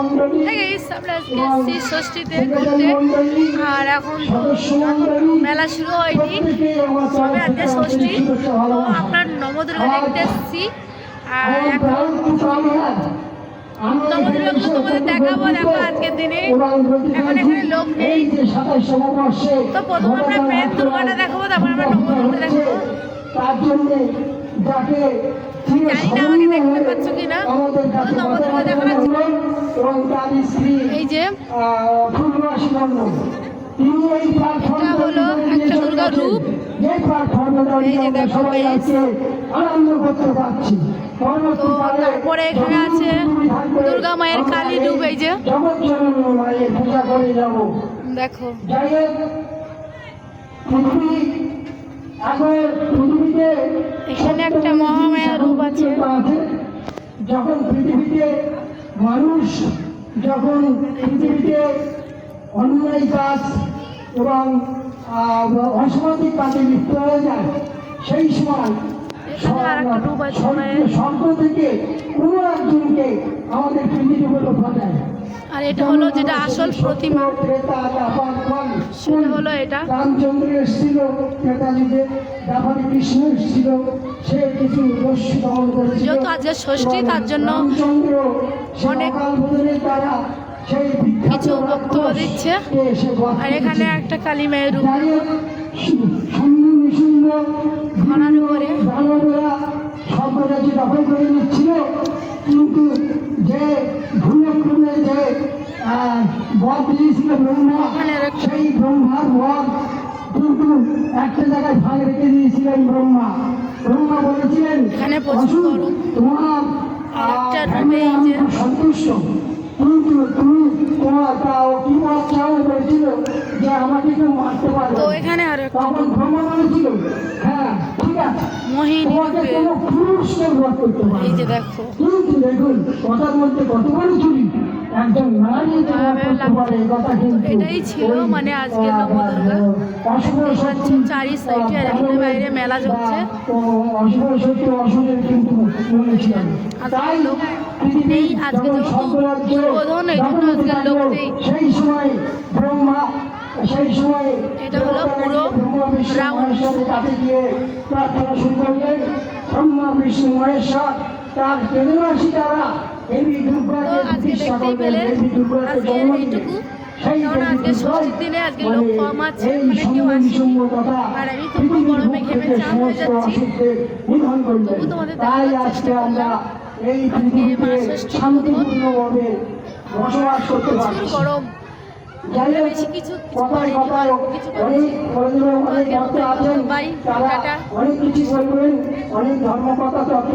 আমরা আজকে এসেছি ষষ্ঠীতে ঘুরতে। আর এখন মেলা শুরু হয়নি। সবে আজকে ষষ্ঠী। তো আপনার নবদুর্গা দেখতে এসেছি। আর এখন নবদুর্গাগুলো তোমাদের দেখাবো দেখো আজকের দিনে। এখন এখানে লোক নেই। তো প্রথমে আমরা দুর্গাটা দেখাবো তারপর আমরা নবদুর্গা দেখাবো। তার জন্য যাকে এই যে। এটা হলো একটা দুর্গার রূপ। এই যে দেখো সবাই guys। আজকে আনন্দ করতে পারছি। তো তারপরে এখানে আছে দুর্গা মায়ের কালী রূপ এই যে। দেখো। এখন একটা মহামায়া রূপ আছে। যখন পৃথিবীতে মানুষ যখন পৃথিবীতে অন্যায় কাজ এবং অসামাজিক কাজে লিপ্ত হয়ে যায় সেই সময়। স্বর্গ থেকে কোনো একজনকে আমাদের পৃথিবীর উপরে পাঠায় আর এটা হলো যেটা আসল প্রতিমা। সেটা হলো এটা। রামচন্দ্র এসেছিল নেতাজিতে ব্যাপারে কৃষ্ণ এসেছিল সে কিছু রস্য দমন করেছিল যেহেতু আজকে ষষ্ঠী, তার জন্য অনেক বিখ্যাত কিছু বক্তব্য দিচ্ছে। আর এখানে একটা কালী মায়ের রূপ। যাই হোক, শূন্য নিশূন্য ঘোড়ার উপরে। দখল করে নিচ্ছিল। কিন্তু যে ভূমিক্রমে যে আহ, দিয়েছিল ব্রহ্মা ওখানে সেই ব্রহ্মার বধ কিন্তু একটা জায়গায় ভাগ রেখে দিয়েছিলেন ব্রহ্মা। ব্রহ্মা বলেছিলেন এখানে প্রচুর "অসুর, গরম। তোমার আরেকটা আহ, রূপে এই আমি সন্তুষ্ট। কিন্তু তুমি তোমার তাও কি মত চাও বলেছিল যে আমাকে কেউ মারতে পারবে তো এখানে আর তখন ব্রহ্মা বলেছিল হ্যাঁ ঠিক আছে মোহিনী রূপে কোনো করতে পারবে এই যে। দেখো। কিন্তু দেখুন কথার মধ্যে কত বড় চুরি এটাই ছিল মানে আজকের নবদুর্গা। দেখতে চারি সাইডে আর এখানে বাইরে মেলা চলছে। বলেছিলেন আজকে লোক নেই, আজকে যেহেতু উদ্বোধন, এই জন্য আজকে লোক নেই। এটা হলো পুরো ব্রহ্মা তার কেন্দ্রবাসী তারা দেবী দুর্গাকে প্রতিষ্ঠা দেবী দুর্গাকে জন্ম। সেই দেবী দুর্গাই এই সঙ্গ কথা আর আমি তো পৃথিবীর গরমে থেকে সমস্ত যাচ্ছি। নিধন করলেন। তাই আজকে আমরা এই পৃথিবীতে শান্তিপূর্ণভাবে বসবাস করতে পারছি। গরম। বেশি কিছু কিছু কথায় কথায় কিছু অনেক অনেক ভক্ত আছেন বাই, তারা অনেক কিছু বলবেন অনেক ধর্মকথা তত্ত্ব